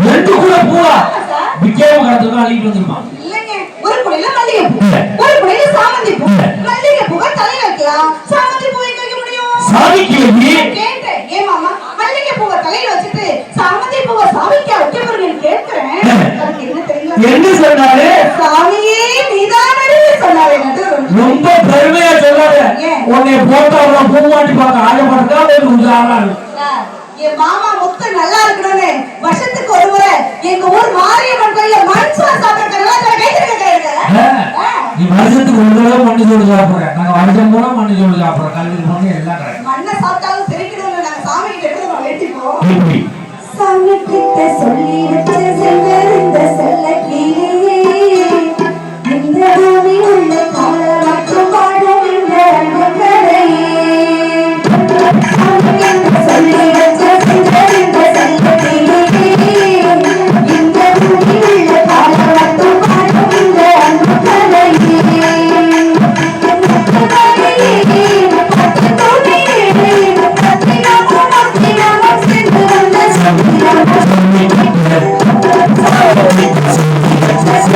ரெண்டு கூட பூவா. விஜயம் கடத்துக்கு அள்ளிட்டு வந்துருப்பான் இல்லைங்க. ஒரு குடையில மல்லிகை பூ. ஒரு குடையில சாமந்தி பூ. மல்லிகை பூவை தலையில வைக்கலாம் சாமந்தி பூ எங்க வைக்க முடியும்? சாமிக்கு வைக்கி கேட்டேன். ஏன் மாமா மல்லிகை பூவை தலையில வச்சுட்டு சாமந்தி பூவை சாமிக்கா வைக்க போறீங்கன்னு அதுக்கு என்ன தெரியல என்ன சொன்னாரு? சாமியே நீதானடி சொன்னாரு. ரொம்ப பெருமையா ஏன்? உன்னை போட்டா பூமாட்டி பார்க்க ஆசைப்பட்டா கொஞ்சம் ஆளா இருக்கு. என் மாமா முத்து நல்லா இருக்கணும்னு வருஷத்துக்கு ஒரு முறை எங்க ஊர் மாரியம்மன் கோயில மண் சோறு நீ வருஷத்துக்கு ஒரு தடவை மண்ணு சோறு சாப்பிடுற. நாங்க வருஷம் பூரா மண்ணு சோறு சாப்பிடுறோம். கல்வி போன எல்லாம் மண்ணை சாப்பிட்டாலும் சிரிக்கணும்னு நாங்க சாமி கிட்ட எடுத்து வேண்டிப்போம் எப்படி சாமி கிட்ட சொல்லி